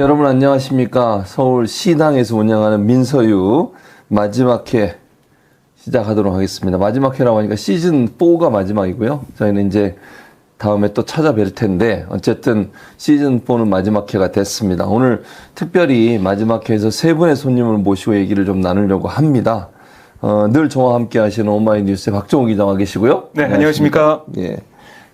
여러분 안녕하십니까. 서울 시당에서 운영하는 민서유 마지막 회 시작하도록 하겠습니다. 마지막 회라고 하니까 시즌 4가 마지막이고요. 저희는 이제 다음에 또 찾아뵐 텐데 어쨌든 시즌 4는 마지막 회가 됐습니다. 오늘 특별히 마지막 회에서 세 분의 손님을 모시고 얘기를 좀 나누려고 합니다. 어, 늘 저와 함께 하시는 오마이뉴스의 박정우 기자와 계시고요. 네, 안녕하십니까. 예.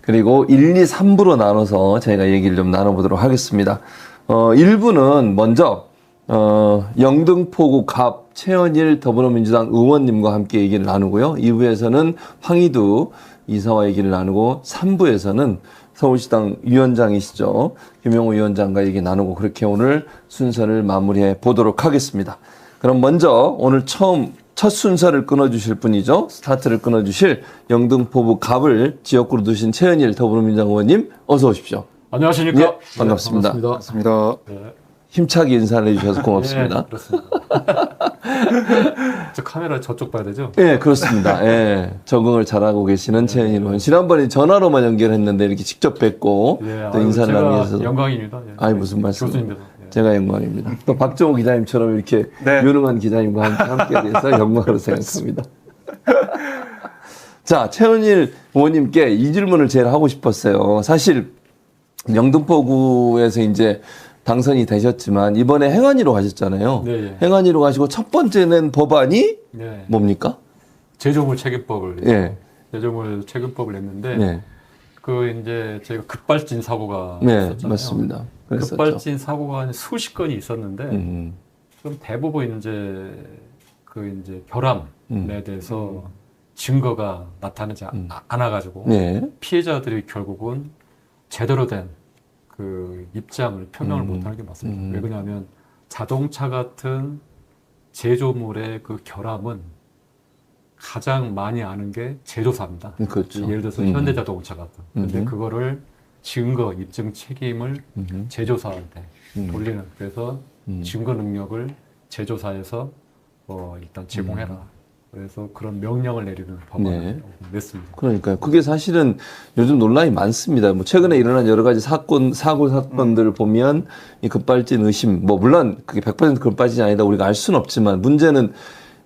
그리고 1, 2, 3부로 나눠서 저희가 얘기를 좀 나눠보도록 하겠습니다. 어, 1부는 먼저, 어, 영등포구 갑 최현일 더불어민주당 의원님과 함께 얘기를 나누고요. 2부에서는 황희두 이사와 얘기를 나누고 3부에서는 서울시당 위원장이시죠. 김영호 위원장과 얘기 나누고 그렇게 오늘 순서를 마무리해 보도록 하겠습니다. 그럼 먼저 오늘 처음 첫 순서를 끊어주실 분이죠. 스타트를 끊어주실 영등포구 갑을 지역구로 두신 최은일 더불어민주당 의원님 어서 오십시오. 안녕하십니까? 예, 반갑습니다. 네, 반갑습니다. 네. 힘차게 인사를 해주셔서 고맙습니다. 예, 그렇습니다. 저 카메라 저쪽 봐야 되죠? 예, 그렇습니다. 예, 적응을 잘하고 계시는 최은일 의원. 지난번에 전화로만 연결했는데 이렇게 직접 뵙고 예, 또 아유, 인사를 위해서 영광입니다. 예. 아이, 무슨 말씀. 교수님께서. 예. 제가 영광입니다. 또 박정호 기자님처럼 이렇게 네. 유능한 기자님과 함께 함께 돼서 영광으로 생각합니다. 자, 최은일 의원님께 이 질문을 제일 하고 싶었어요. 사실 영등포구에서 이제 당선이 되셨지만 이번에 행안위로 가셨잖아요. 네, 예. 행안위로 가시고 첫 번째 낸 법안이 네. 뭡니까? 제조물 책임법을 예. 제조물 책임법을 냈는데 네. 그 이제 저희가 급발진 사고가 네, 있었잖아요. 맞습니다. 그랬었죠. 급발진 사고가 한 수십 건이 있었는데 음, 좀 대부분 이제 그 이제 결함에 음. 대해서 증거가 나타나지 음. 아- 않아가지고 네. 피해자들이 결국은 제대로 된 그 입장을 표명을 음. 못하는 게 맞습니다. 음. 왜 그러냐면 자동차 같은 제조물의 그 결함은 가장 많이 아는 게 제조사입니다. 그렇죠. 예를 들어서 음. 현대자동차 같은. 근데 음. 그거를 증거 입증 책임을 음, 제조사한테 음. 돌리는. 그래서 음. 증거 능력을 제조사에서 어, 일단 제공해라. 그래서 그런 명령을 내리는 법안을 네. 냈습니다. 그러니까요. 그게 사실은 요즘 논란이 많습니다. 뭐 최근에 일어난 여러 가지 사건, 사고 사건들을 보면 이 급발진 의심, 뭐 물론 그게 100% 급발진이 아니다 우리가 알 수는 없지만 문제는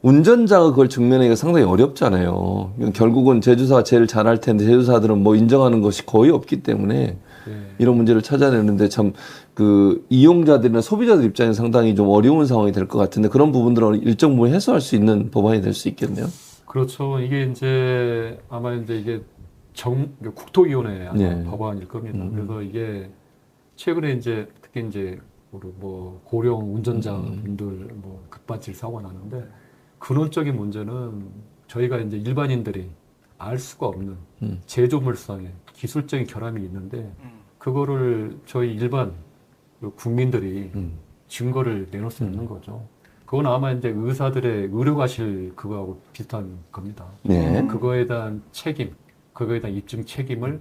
운전자가 그걸 증명하기가 상당히 어렵잖아요. 결국은 제조사가 제일 잘할 텐데 제조사들은 뭐 인정하는 것이 거의 없기 때문에 예. 이런 문제를 찾아내는데 참 그 이용자들이나 소비자들 입장에서 상당히 좀 어려운 상황이 될 것 같은데 그런 부분들은 일정 부분 해소할 수 있는 법안이 될 수 있겠네요. 그렇죠. 이게 이제 아마 이제 이게 정 국토위원회 네. 법안일 겁니다. 음. 그래서 이게 최근에 이제 특히 이제 우리 뭐 고령 운전자 분들 뭐 급발진 사고가 나는데 근원적인 문제는 저희가 이제 일반인들이 알 수가 없는 음. 제조물상의 기술적인 결함이 있는데 그거를 저희 일반 그 국민들이 음. 증거를 내놓을 수 있는 거죠. 그건 아마 이제 의사들의 의료과실 그거하고 비슷한 겁니다. 네. 그거에 대한 책임, 그거에 대한 입증 책임을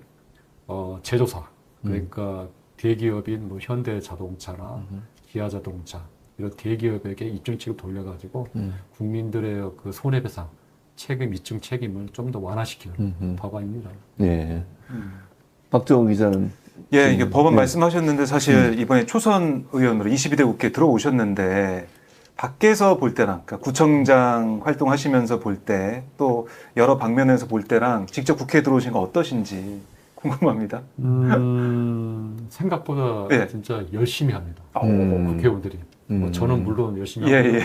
어, 제조사, 그러니까 대기업인 뭐 현대자동차나 기아자동차 이런 대기업에게 입증 책임 돌려가지고 음. 국민들의 그 손해배상 책임 입증 책임을 좀 더 완화시키는 음, 음. 법안입니다. 네. 박정호 기자는 예, 이게 법안 네. 말씀하셨는데 사실 이번에 초선 의원으로 22대 국회 들어오셨는데 밖에서 볼 때랑 그러니까 구청장 활동하시면서 볼 때 또 여러 방면에서 볼 때랑 직접 국회에 들어오신 거 어떠신지 궁금합니다. 음, 생각보다 예. 진짜 열심히 합니다. 음. 국회의원들이. 뭐 음. 저는 물론 열심히 예, 하고 예.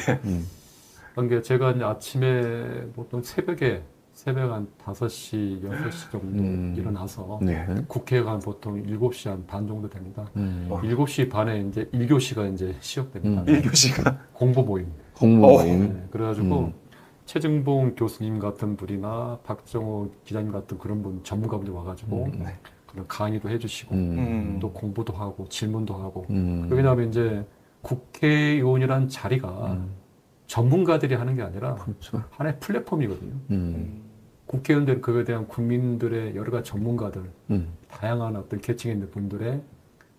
음. 그러니까 제가 이제 아침에 보통 새벽에 새벽 한 5시, 6시 정도 음. 일어나서 네. 국회가 한 보통 7시 한 반 정도 됩니다. 음. 어. 7시 반에 이제 1교시가 이제 시작됩니다. 음. 1교시가. 공부 모임. 공무원. 네, 그래가지고 음. 최증봉 교수님 같은 분이나 박정호 기자님 같은 그런 분 전문가분들 와가지고 음. 그런 강의도 해주시고 음. 음. 또 공부도 하고 질문도 하고 음. 왜냐하면 이제 국회의원이란 자리가 음. 전문가들이 하는 게 아니라 그렇죠. 하나의 플랫폼이거든요. 음. 국회의원들 그거에 대한 국민들의 여러 가지 전문가들, 음. 다양한 어떤 계층에 있는 분들의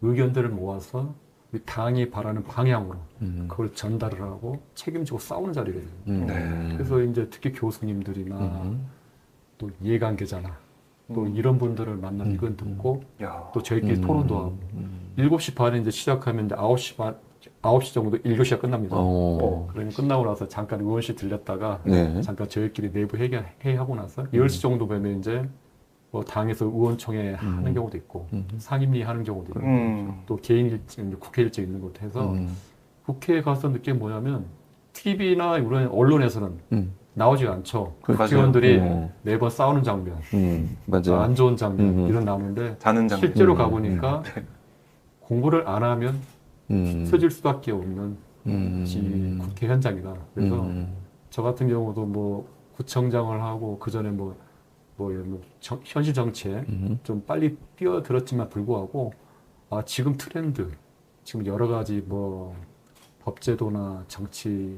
의견들을 모아서 우리 당이 바라는 방향으로 음. 그걸 전달을 하고 책임지고 싸우는 자리거든요. 음. 네. 그래서 이제 특히 교수님들이나 음. 또 이해관계자나 또 이런 분들을 만나 이건 듣고 야. 또 저희끼리 음. 토론도 하고 7시 반에 이제 시작하면 이제 9시 반 9시 정도 1교시가 끝납니다. 어. 그러면 끝나고 나서 잠깐 의원실 들렸다가 네. 잠깐 저희끼리 내부 회의, 회의하고 나서 10시 정도 되면 이제 뭐 당에서 의원총회 하는 경우도 있고 상임위 하는 경우도 있고 음. 또 개인 일정, 국회 일정 있는 것도 해서 음. 국회에 가서 느낀 게 뭐냐면 TV나 이런 언론에서는 음. 나오지 않죠. 그렇죠. 국회의원들이 어. 매번 싸우는 장면, 음. 맞아요. 안 좋은 장면 음. 이런 나오는데 자는 장면. 실제로 음. 가보니까 공부를 안 하면 음. 써질 수밖에 없는 음. 지 국회 현장이다. 그래서 음. 저 같은 경우도 뭐 구청장을 하고 그 전에 뭐, 뭐, 뭐 정- 현실 정치에 음. 좀 빨리 뛰어들었지만 불구하고 아 지금 트렌드 지금 여러 가지 뭐 법제도나 정치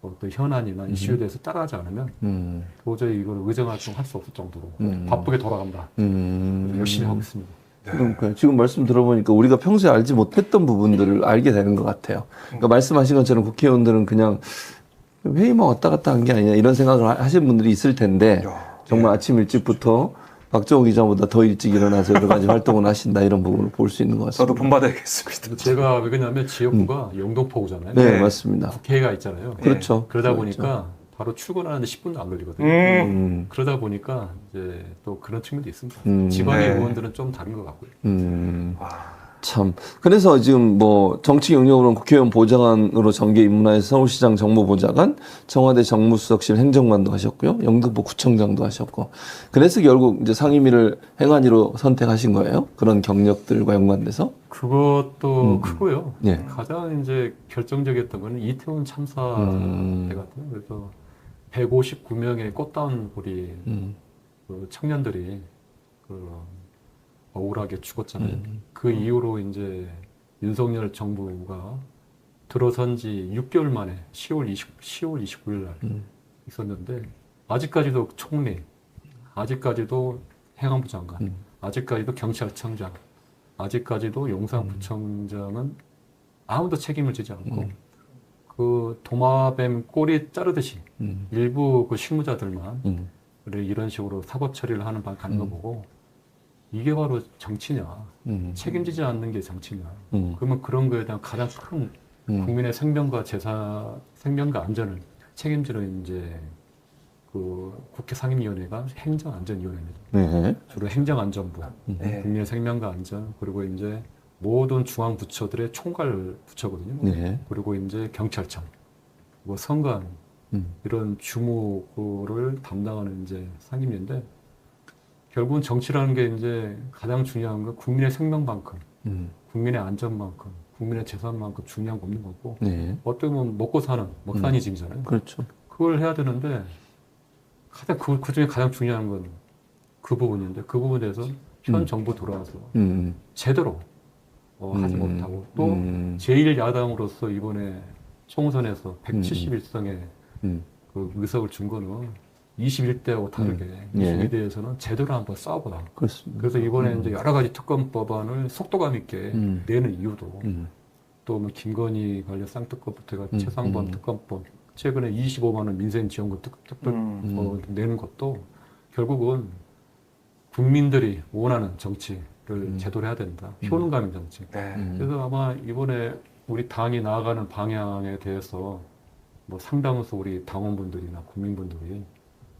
어떤 현안이나 이슈에 대해서 따라하지 않으면 음. 도저히 이걸 의정 활동 할 수 없을 정도로 음. 바쁘게 돌아간다. 음. 열심히 하고 있습니다. 그러니까 지금 말씀 들어보니까 우리가 평소에 알지 못했던 부분들을 알게 되는 것 같아요. 그러니까 말씀하신 것처럼 국회의원들은 그냥 회의만 왔다 갔다 한 게 아니냐 이런 생각을 하- 하시는 분들이 있을 텐데 야. 정말 아침 일찍부터 박정호 기자보다 더 일찍 일어나서 여러 가지 활동을 하신다 이런 부분을 볼 수 있는 것 저도 같습니다. 본받아야겠습니다. 제가 왜 그러냐면 지역구가. 음. 네, 네. 맞습니다. 국회가 있잖아요. 네. 그렇죠. 그러다 그렇죠. 보니까 바로 출근하는데 10분도 안 걸리거든요. 음. 음, 그러다 보니까 이제 또 그런 측면도 있습니다. 음. 지방의 네. 의원들은 좀 다른 것 같고요. 음, 와. 참. 그래서 지금 뭐 정치 경력으로는 국회의원 보좌관으로 정계 입문해서 서울시장 정무보좌관, 청와대 정무수석실 행정관도 하셨고요. 영등포 구청장도 하셨고. 그래서 결국 이제 상임위를 행안위로 선택하신 거예요. 그런 경력들과 연관돼서. 그것도 음. 크고요. 예. 가장 이제 결정적이었던 거는 이태원 참사 음. 때 같아요. 그래서 159명의 꽃다운 우리 음, 그 청년들이 그 억울하게 죽었잖아요. 음. 그 이후로 이제 윤석열 정부가 들어선 지 6개월 만에 10월 20, 10월 29일 날 음. 있었는데 아직까지도 총리, 아직까지도 행안부 장관, 음. 아직까지도 경찰청장, 아직까지도 용산구청장은 아무도 책임을 지지 않고 음. 그 도마뱀 꼬리 자르듯이 음, 일부 그 실무자들만 음, 이런 식으로 사법 처리를 하는 방 가는 거 음. 보고 이게 바로 정치냐 음, 책임지지 않는 게 정치냐 음, 그러면 그런 거에 대한 가장 큰 음. 국민의 생명과 재산 생명과 안전을 책임지는 이제 그 국회 상임위원회가 행정안전위원회입니다. 네. 주로 행정안전부, 네. 국민의 생명과 안전 그리고 이제 모든 중앙 부처들의 총괄 부처거든요. 네. 그리고 이제 경찰청, 뭐 선관 음, 이런 주무를 담당하는 이제 상임위인데 결국은 정치라는 게 이제 가장 중요한 건 국민의 생명만큼, 음, 국민의 안전만큼, 국민의 재산만큼 중요한 거 없는 거고 네. 어떻게 보면 먹고 사는 먹사니 짐이잖아요. 그렇죠. 그걸 해야 되는데 가장 그, 그 중에 가장 중요한 건 그 부분인데 그 부분에 대해서 현 음. 정부 들어와서 음, 제대로 어, 하지 음, 못하고 또 음, 제1야당으로서 이번에 총선에서 171석의 음, 그 의석을 준 거는 21대하고 다르게 예. 22대에서는 제대로 한번 싸워보라. 그렇습니다. 그래서 이번에 이제 여러 가지 특검 법안을 속도감 있게 음. 내는 이유도 음, 또뭐 김건희 관련 쌍특검부터 해가 음, 최상범 음. 특검법 최근에 25만 원 민생 지원금 특, 특별 음. 어, 내는 것도 결국은 국민들이 원하는 정치 를 제대로 해야 된다. 효능감 있는 정치. 네. 음. 그래서 아마 이번에 우리 당이 나아가는 방향에 대해서 뭐 상당수 우리 당원분들이나 국민분들이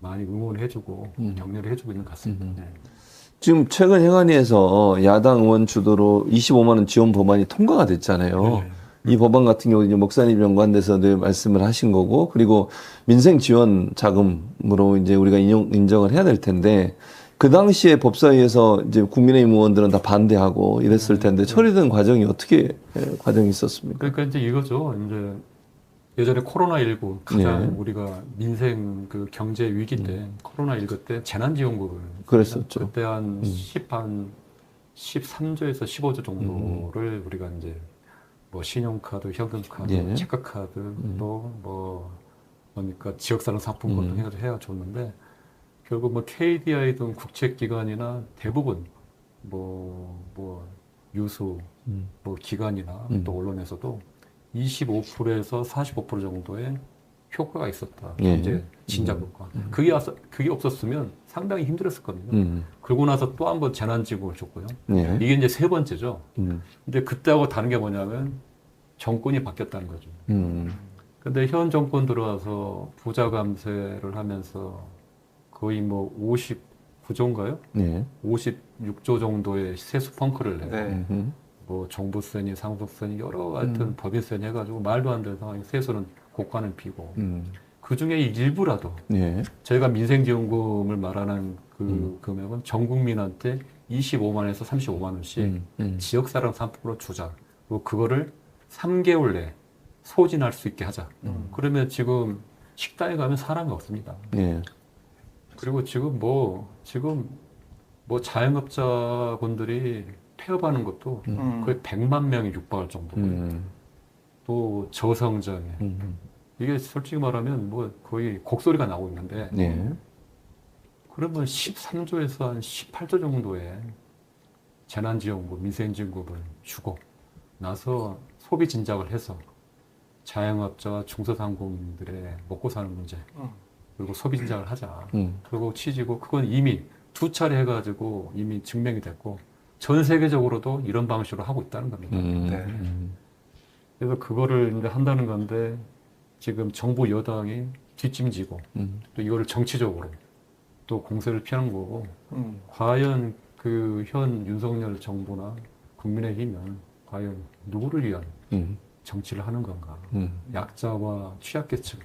많이 응원해주고 음. 격려를 해주고 있는 것 같습니다. 음. 네. 지금 최근 행안위에서 야당 의원 주도로 25만 원 지원 법안이 통과가 됐잖아요. 네. 이 법안 같은 경우 이제 목사님 연관돼서 늘 말씀을 하신 거고 그리고 민생 지원 자금으로 이제 우리가 인용, 인정을 해야 될 텐데 그 당시에 법사위에서 이제 국민의힘 의원들은 다 반대하고 이랬을 텐데 처리된 과정이 어떻게 예, 과정이 있었습니까? 그러니까 이제 이거죠. 이제 예전에 코로나 19 가장 네. 우리가 민생 그 경제 위기 때 코로나 19 때 재난 지원금을 그랬었죠. 그때 한 10, 한 13조에서 15조 정도를 우리가 이제 뭐 신용카드, 현금카드, 예. 체크카드 또뭐 뭡니까 지역사랑 상품권 음. 해가지고 해가 줬는데 결국 뭐 KDI 등 국책기관이나 대부분 뭐 뭐 유수 음. 뭐 기관이나 음. 또 언론에서도 25%에서 45% 정도의 효과가 있었다. 예. 이제 진작 효과. 그게 왔 그게 없었으면 상당히 힘들었을 겁니다. 음. 그러고 나서 또 한 번 재난지구를 줬고요. 예. 이게 이제 세 번째죠. 음. 근데 그때하고 다른 게 뭐냐면 정권이 바뀌었다는 거죠. 음. 근데 현 정권 들어와서 부자 감세를 하면서 거의 뭐 59조인가요? 예. 56조 정도의 세수 펑크를 내요. 네. 음. 뭐 정부세니 상속세니 여러 하여튼 법인세니 해가지고 말도 안 되는 상황에 세수는 고가는 비고 음. 그 중에 일부라도 예. 저희가 민생지원금을 말하는 그 음. 금액은 전 국민한테 25만에서 35만 원씩 음. 음. 지역사랑 3% 주자. 그리고 그거를 3개월 내에 소진할 수 있게 하자. 음. 그러면 지금 식당에 가면 사람이 없습니다. 예. 그리고 지금 뭐 지금 뭐 자영업자분들이 폐업하는 것도 음. 거의 100만 명이 육박할 정도고 음. 또 저성장에 음. 이게 솔직히 말하면 뭐 거의 곡소리가 나오고 있는데 예. 그러면 13조에서 한 18조 정도의 재난지원금, 민생지원금을 주고 나서 소비 진작을 해서 자영업자와 중소상공인들의 먹고 사는 문제 음. 그리고 소비 진작을 하자. 음. 그리고 취지고 그건 이미 두 차례 해가지고 이미 증명이 됐고 전 세계적으로도 이런 방식으로 하고 있다는 겁니다. 음. 네. 음. 그래서 그거를 이제 한다는 건데 지금 정부 여당이 뒷짐지고 음. 또 이거를 정치적으로 또 공세를 피하는 거고 음. 과연 그 현 윤석열 정부나 국민의힘은 과연 누구를 위한 음. 정치를 하는 건가? 음. 약자와 취약계층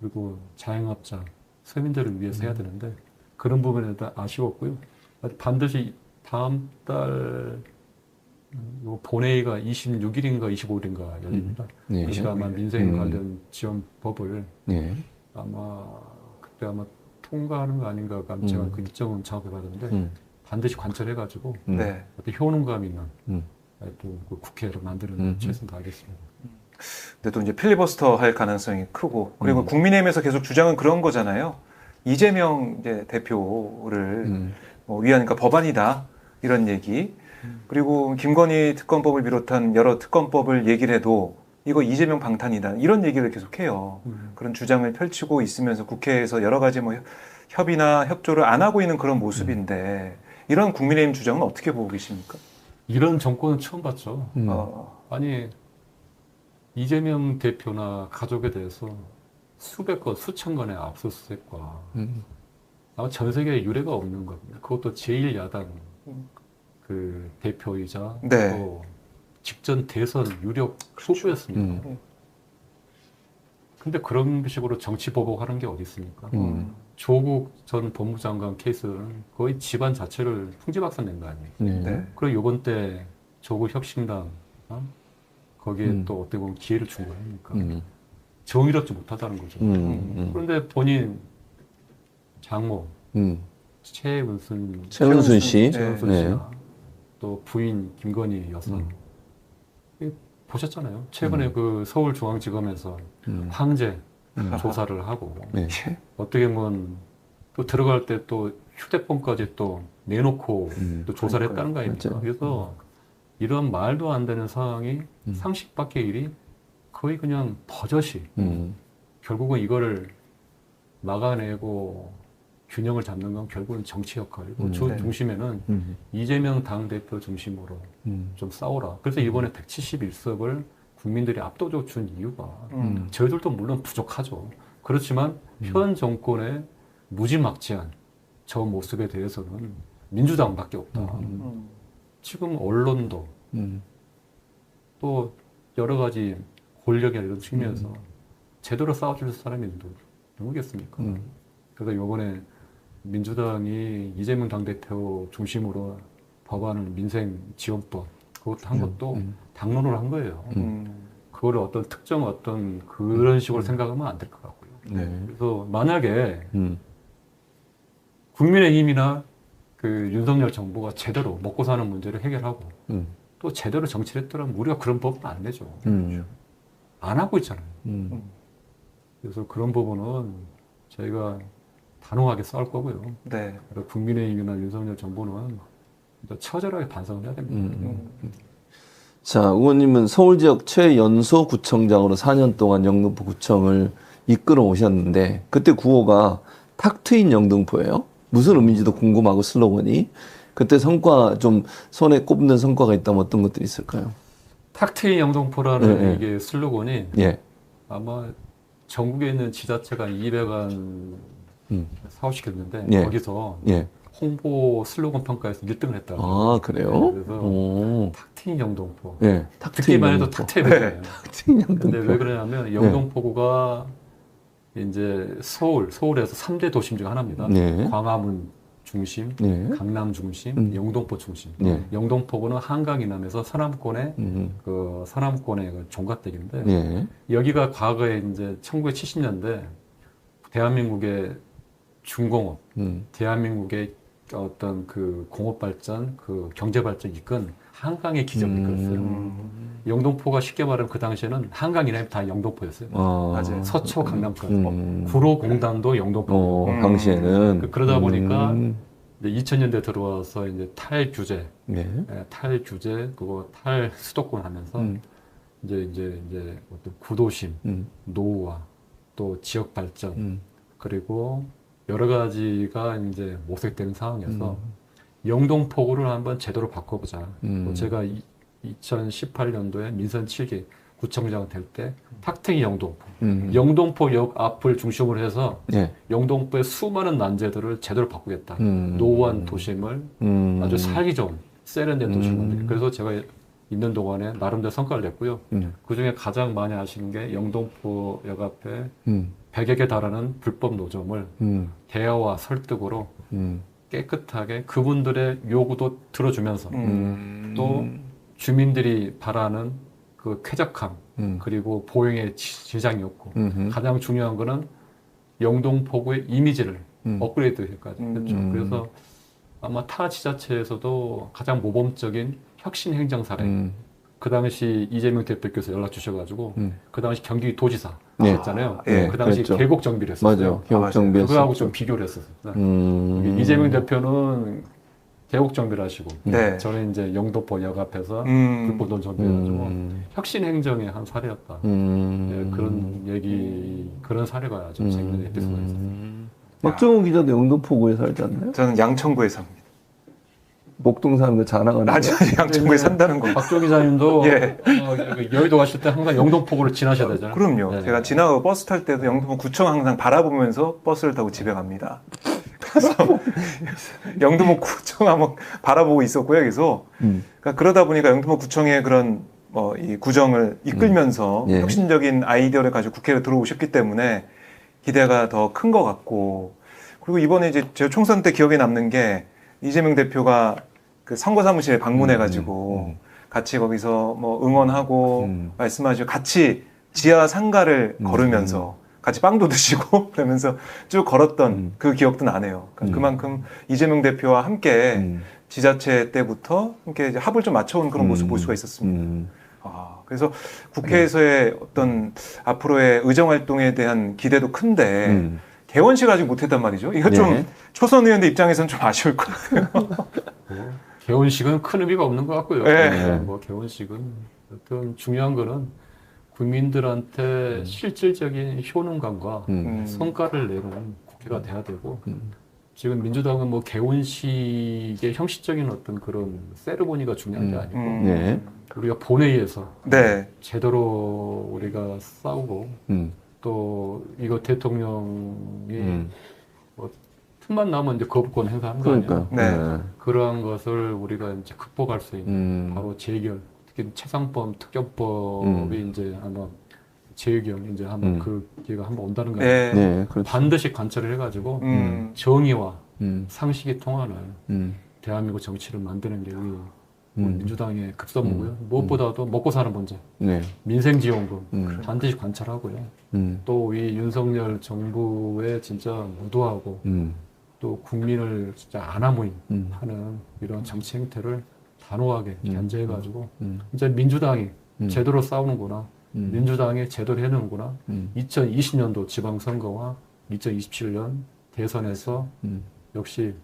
그리고 자영업자 서민들을 위해서 해야 되는데 그런 부분에 대해 아쉬웠고요. 반드시 다음 달 음, 요 본회의가 26일인가 25일인가 열립니다. 예. 그때 아마 민생 음. 관련 지원 법을 예. 아마 그때 아마 통과하는 거 아닌가 가 제가 음. 그 일정은 정확히 봤는데 음. 반드시 관철해가지고 음. 네. 어떤 효능감 있는 음. 또그 국회를 만드는 음. 최선 다하겠습니다. 근데 또 이제 필리버스터 할 가능성이 크고 그리고 음. 국민의힘에서 계속 주장은 그런 거잖아요. 이재명 이제 대표를 음. 뭐 위하니까 법안이다 이런 얘기. 그리고 김건희 특검법을 비롯한 여러 특검법을 얘기를 해도 이거 이재명 방탄이다 이런 얘기를 계속해요. 그런 주장을 펼치고 있으면서 국회에서 여러 가지 뭐 협의나 협조를 안 하고 있는 그런 모습인데 이런 국민의힘 주장은 어떻게 보고 계십니까? 이런 정권은 처음 봤죠. 음. 어, 아니 이재명 대표나 가족에 대해서 수백 건, 수천 건의 압수수색과 음. 아마 전 세계에 유례가 없는 겁니다. 그것도 제일 야당 음. 그 대표이자 네. 또 직전 대선 유력 후보였습니다. 음. 근데 그런 식으로 정치 보복하는 게 어디 있습니까? 음. 조국 전 법무장관 케이스는 거의 집안 자체를 풍지박산 낸 거 아니에요. 네. 네. 그리고 이번 때 조국 혁신당 어? 거기에 음. 또 어떻게 보면 기회를 준 거 아닙니까? 음. 정의롭지 못하다는 거죠. 음. 음. 그런데 본인 장모 음. 최은순 최은순 씨. 최은순 네. 씨와 또 부인 김건희 여사 음. 이 보셨잖아요. 최근에 그 서울중앙지검에서 음. 황제 음. 조사를 하고 네. 어떻게 보면 또 들어갈 때 또 휴대폰까지 또 내놓고 음. 또 조사를 했다는 거 아닙니까? 맞죠. 그래서 이런 말도 안 되는 상황이 음. 상식 밖의 일이 거의 그냥 버젓이 음. 결국은 이거를 막아내고 균형을 잡는 건 결국은 정치 역할이고 음. 주 네. 중심에는 음. 이재명 당대표 중심으로 음. 좀 싸우라. 그래서 이번에 171석을 국민들이 압도적으로 준 이유가 음. 저희들도 물론 부족하죠. 그렇지만 현 정권의 무지막지한 저 모습에 대해서는 민주당밖에 없다. 음. 음. 지금 언론도 음. 또 여러 가지 권력이나 이런 측면에서 제대로 싸워줄 사람이 누, 누구겠습니까? 음. 그래서 이번에 민주당이 이재명 당대표 중심으로 법안을 민생 지원법 그것도 한 것도 음. 당론을 한 거예요. 음. 그거를 어떤 특정 어떤 그런 식으로 생각하면 안 될 것 같고요. 네. 그래서 만약에 음. 국민의힘이나 그 윤석열 정부가 제대로 먹고 사는 문제를 해결하고 음. 또 제대로 정치를 했더라면 우리가 그런 법은 안 내죠. 음. 안 하고 있잖아요. 음. 그래서 그런 부분은 저희가 단호하게 싸울 거고요. 네. 그리고 국민의힘이나 윤석열 정부는 처절하게 반성을 해야 됩니다. 음. 자, 의원님은 서울 지역 최연소 구청장으로 4년 동안 영등포 구청을 이끌어 오셨는데 그때 구호가 탁 트인 영등포예요. 무슨 의미인지도 궁금하고 슬로건이 그때 성과 좀 손에 꼽는 성과가 있다면 어떤 것들이 있을까요? 탁 트인 영등포라는 네, 네. 이게 슬로건이 예. 아마 전국에 있는 지자체가 200안 음. 사업시켰는데 예. 거기서 예. 홍보 슬로건 평가에서 1등을 했다고. 아 그래요? 네, 그래서 오. 탁 트인 영등포. 예. 탁 듣기만 해도 영등포. 탁 트이거든요. 탁 트인 근데 왜. 그러냐면 영등포구가 이제 서울, 서울에서 3대 도심 중 하나입니다. 네. 광화문 중심, 예. 강남 중심, 음. 영등포 중심. 예. 영등포구는 한강 이남에서 서남권의 음. 그 서남권의 그 종갓댁인데 예. 여기가 과거에 이제 1970년대 대한민국의 중공업, 음. 대한민국의 어떤 그 공업 발전, 그 경제 발전 이끈 한강의 기적을 이끌었어요. 음. 영등포가 쉽게 말하면 그 당시에는 한강 이남이 다 영등포였어요. 아. 맞아요. 서초 강남까지. 음. 구로 공단도 영등포. 어, 음. 당시에는 그- 그러다 보니까 음. 이제 2000년대 들어와서 이제 탈 규제, 예. 예, 탈 규제, 그거 탈 수도권 하면서 음. 이제 이제 이제 어떤 구도심, 음. 노후화, 또 지역 발전, 음. 그리고 여러 가지가 이제 모색되는 상황에서 음. 영동포구를 한번 제대로 바꿔보자. 음. 뭐 제가 2018년도에 민선 7기 구청장 될 때 탁탱이 영동포, 음. 영동포역 앞을 중심으로 해서 예. 영동포의 수많은 난제들을 제대로 바꾸겠다. 음. 노후한 도심을 음. 아주 살기 좋은 세련된 도시를 음. 만들기. 그래서 제가 있는 동안에 나름대로 성과를 냈고요. 음. 그 중에 가장 많이 아시는 게 영동포역 앞에 음. 100여 개 달하는 불법 노점을 음. 대화와 설득으로 음. 깨끗하게 그분들의 요구도 들어주면서 음. 또 주민들이 바라는 그 쾌적함 음. 그리고 보행의 지- 지장이 없고 음. 가장 중요한 거는 영동포구의 이미지를 음. 업그레이드까지 했죠. 음. 그래서 아마 타 지자체에서도 가장 모범적인 혁신 행정 사례. 음. 그 당시 이재명 대표께서 연락 주셔가지고 음. 그 당시 경기 도지사 네. 했잖아요. 아, 예, 그 당시 그랬죠. 계곡 정비를 했었어요. 맞아요. 아, 개혁 맞아요. 정비했었죠. 그거하고 좀 비교를 했었어요. 음. 이재명 대표는 계곡 정비를 하시고 네. 저는 이제 영도포 역 앞에서 음. 불법돈 정비해가지고 음. 혁신 행정의 한 사례였다. 음. 예, 그런 얘기 그런 사례가 아주 음. 재밌는 에피소드가 있었어요. 음. 박정우 기자도 영등포구에 살지 않나요? 저는 양천구에 삽니다. 목동 사는 거 자랑하는 아주 거야? 양천구에 산다는 거. 박조 기자님도 예. 어, 여기 여의도 가실 때 항상 영동포구를 지나셔야 되잖아요. 그럼요. 네. 제가 지나가고 버스 탈 때도 영등포 구청 항상 바라보면서 버스를 타고 집에 갑니다. 그래서 영등포 구청 한번 바라보고 있었고요. 그래서 음. 그러니까 그러다 보니까 영등포 구청의 그런 뭐 이 구정을 이끌면서 예. 혁신적인 아이디어를 가지고 국회로 들어오셨기 때문에 기대가 더 큰 것 같고 그리고 이번에 이제 제가 총선 때 기억에 남는 게 이재명 대표가 그 선거 사무실에 방문해 가지고 음, 음. 같이 거기서 뭐 응원하고 음. 말씀하시고 같이 지하 상가를 음, 걸으면서 같이 빵도 드시고 그러면서 쭉 걸었던 음. 그 기억도 나네요. 그러니까 음. 그만큼 이재명 대표와 함께 음. 지자체 때부터 함께 합을 좀 맞춰온 그런 모습 음. 볼 수가 있었습니다. 음. 아, 그래서 국회에서의 어떤 앞으로의 의정 활동에 대한 기대도 큰데 음. 개원식 아직 못했단 말이죠. 이거 네. 좀 초선 의원들 입장에서는 좀 아쉬울 것 같아요. 뭐, 개원식은 큰 의미가 없는 것 같고요. 네. 네, 뭐 개원식은 어떤 중요한 거는 국민들한테 실질적인 효능감과 음. 음. 성과를 내는 국회가 돼야 되고 음. 지금 민주당은 뭐 개원식의 형식적인 어떤 그런 세르모니가 중요한 게 음. 아니고 음. 네. 우리가 본회의에서 네. 제대로 우리가 싸우고 음. 또 이거 대통령이 음. 틈만 나면 이제 거부권 행사하는 거 아니에요. 그러니까요. 네. 그러한 것을 우리가 이제 극복할 수 있는 음. 바로 재결, 특히 최상법 특검법이 음. 이제 아마 재결 이제 한번 음. 그 기회가 한번 온다는 거예요. 네. 네, 그렇죠. 반드시 관철을 해가지고 음. 정의와 음. 상식이 통하는 음. 대한민국 정치를 만드는 게 우리 음. 민주당의 급선무고요. 음. 무엇보다도 먹고 사는 문제, 네. 민생지원금 음. 반드시 관철하고요. 음. 또이 윤석열 정부의 진짜 무도하고 음. 또 국민을 진짜 안하무인 음. 하는 이런 정치 행태를 단호하게 음. 견제해가지고 음. 이제 민주당이 음. 제대로 싸우는구나, 음. 민주당이 제대로 해내는구나. 음. 2020년도 지방선거와 2027년 대선에서 음. 역시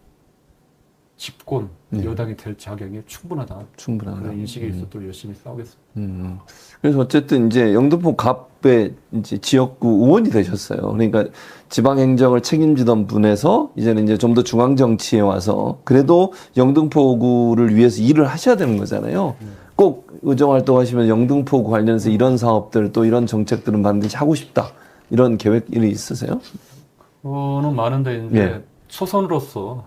집권 네. 여당이 될 자격이 충분하다. 충분하다. 그런 인식이 음. 있어 또 열심히 싸우겠습니다. 음. 그래서 어쨌든 이제 영등포 국배 이제 지역구 의원이 되셨어요. 그러니까 지방 행정을 책임지던 분에서 이제는 이제 좀 더 중앙 정치에 와서 그래도 영등포구를 위해서 일을 하셔야 되는 거잖아요. 꼭 의정 활동하시면 영등포구 관련해서 이런 사업들 또 이런 정책들은 반드시 하고 싶다. 이런 계획이 있으세요? 그거는 많은데 이제 예. 초선으로서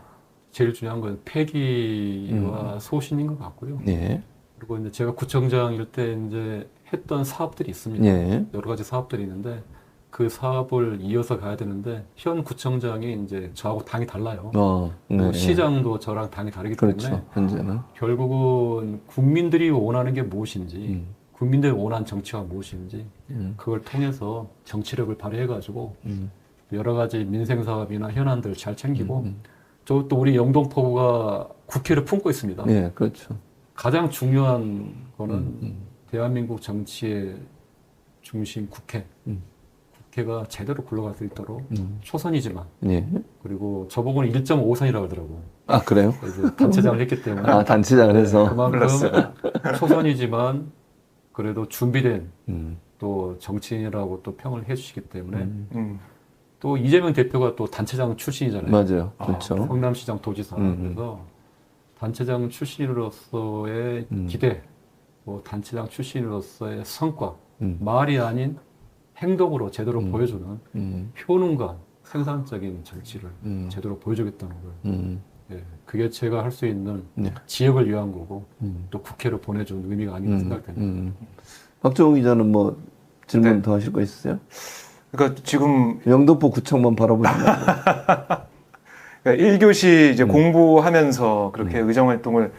제일 중요한 건 폐기와 음. 소신인 것 같고요. 예. 그리고 이제 제가 구청장 일 때 이제 했던 사업들이 있습니다. 예. 여러 가지 사업들이 있는데 그 사업을 이어서 가야 되는데 현 구청장이 이제 저하고 당이 달라요. 어, 뭐 네. 시장도 저랑 당이 다르기 때문에 그렇죠. 현재는. 결국은 국민들이 원하는 게 무엇인지 음. 국민들이 원하는 정치가 무엇인지 음. 그걸 통해서 정치력을 발휘해가지고 음. 여러 가지 민생 사업이나 현안들 잘 챙기고 음. 저 또 우리 영동포구가 국회를 품고 있습니다. 예, 그렇죠. 가장 중요한 거는 음. 대한민국 정치의 중심 국회. 음. 국회가 제대로 굴러갈 수 있도록 음. 초선이지만 예. 그리고 저보고는 1.5선이라고 하더라고. 아, 그래요? 그래서 단체장을 했기 때문에 아, 단체장을 해서. 그만큼 몰랐어요. 초선이지만 그래도 준비된 음. 또 정치인이라고 또 평을 해주시기 때문에 음. 음. 또 이재명 대표가 또 단체장 출신이잖아요. 맞아요. 그렇죠. 성남시장 도지사 음, 음. 그래서 단체장 출신으로서의 음. 기대, 뭐 단체장 출신으로서의 성과, 음. 말이 아닌 행동으로 제대로 음. 보여주는 음. 효능과 생산적인 정치를 음. 제대로 보여주겠다는 걸. 음. 예, 그게 제가 할 수 있는 네. 지역을 위한 거고 음. 또 국회를 보내준 의미가 아닌가 음. 생각됩니다. 음. 박정우 기자는 뭐 질문 네. 더 하실 거 있으세요? 그러니까 지금 영등포 구청만 바라보지 말고. 그러니까 1교시 음. 이제 공부하면서 그렇게 의정 활동을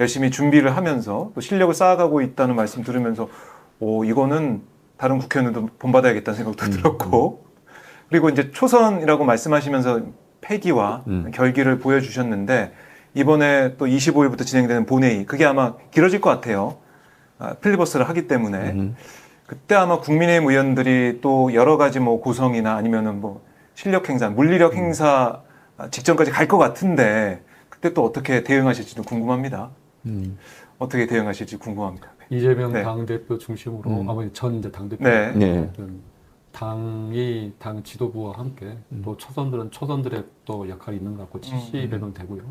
열심히 준비를 하면서 또 실력을 쌓아가고 있다는 말씀 들으면서 오 이거는 다른 국회의원들도 본받아야겠다는 생각도 음. 들었고 그리고 이제 초선이라고 말씀하시면서 패기와 음. 결기를 보여주셨는데 이번에 또 25일부터 진행되는 본회의 그게 아마 길어질 것 같아요. 아, 필리버스를 하기 때문에 음. 그때 아마 국민의힘 의원들이 또 여러 가지 뭐 고성이나 아니면은 뭐 실력 행사, 물리력 행사 직전까지 갈 것 같은데 그때 또 어떻게 대응하실지도 궁금합니다. 음. 어떻게 대응하실지 궁금합니다. 이재명 네. 당대표 중심으로 음. 아버지 전 이제 당대표 네. 네. 당이 당 지도부와 함께 음. 또 초선들은 초선들의 또 역할이 있는 것 같고 음. 지시되면 되고요.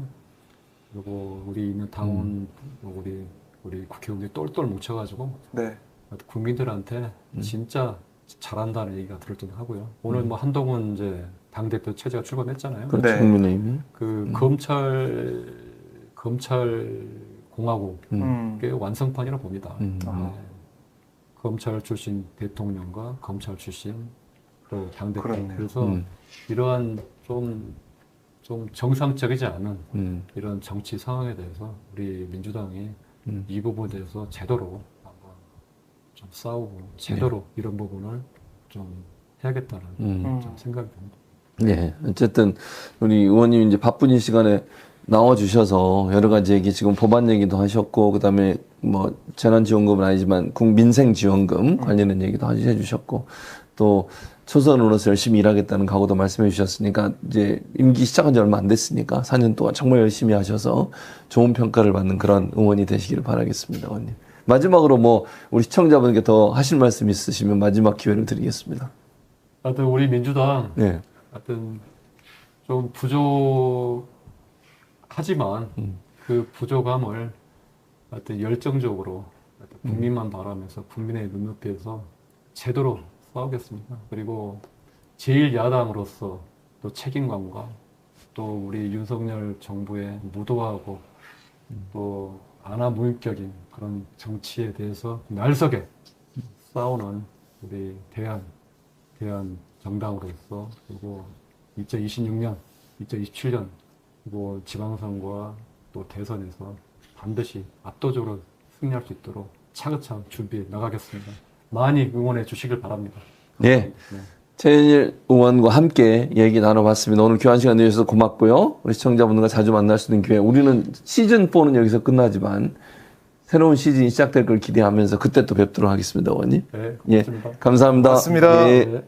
그리고 우리 있는 당원 음. 뭐 우리 우리 국회의원들이 똘똘 뭉쳐가지고 네. 국민들한테 음. 진짜 잘한다는 얘기가 들을 때 하고요. 오늘 뭐 한동훈 이제 당 대표 체제가 출범했잖아요. 그렇죠. 네. 국민의힘이. 그 음. 검찰 검찰 공화국의 음. 음. 완성판이라고 봅니다. 음. 네. 검찰 출신 대통령과 검찰 출신 그 당대표 그렇네요. 그래서 음. 이러한 좀, 좀 정상적이지 않은 음. 이런 정치 상황에 대해서 우리 민주당이 음. 이 부분에 대해서 제대로 좀 싸우고 제대로 이런 부분을 좀 해야겠다는 음. 음. 좀 생각이 듭니다. 네, 어쨌든 우리 의원님 이제 바쁜 이 시간에 나와 주셔서 여러 가지 얘기 지금 법안 얘기도 하셨고 그다음에 뭐 재난지원금은 아니지만 국민생지원금 관련된 얘기도 해 주셨고 또 초선으로서 열심히 일하겠다는 각오도 말씀해 주셨으니까 이제 임기 시작한 지 얼마 안 됐으니까 4년 동안 정말 열심히 하셔서 좋은 평가를 받는 그런 의원이 되시기를 바라겠습니다, 의원님. 마지막으로 뭐 우리 시청자분께 더 하실 말씀 있으시면 마지막 기회를 드리겠습니다. 하여튼 우리 민주당 네. 하여튼 좀 부족하지만 음. 그 부족함을 하여튼 열정적으로 하여튼 국민만 바라면서 국민의 눈높이에서 제대로 싸우겠습니다. 그리고 제일 야당으로서 또 책임감과 또 우리 윤석열 정부의 무도하고 또 안하무인격인 그런 정치에 대해서 날석에 싸우는 우리 대한 대한 정당으로서 그리고 2026년, 2027년 그리고 지방선거와 또 대선에서 반드시 압도적으로 승리할 수 있도록 차근차근 준비해 나가겠습니다. 많이 응원해 주시길 바랍니다. 네. 네. 최현일 의원과 함께 얘기 나눠봤습니다. 오늘 교환 시간 내주셔서 고맙고요. 우리 시청자분들과 자주 만날 수 있는 기회. 우리는 시즌4는 여기서 끝나지만 새로운 시즌이 시작될 걸 기대하면서 그때 또 뵙도록 하겠습니다, 의원님. 네, 예. 고맙습니다. 감사합니다. 고맙습니다. 예. 네.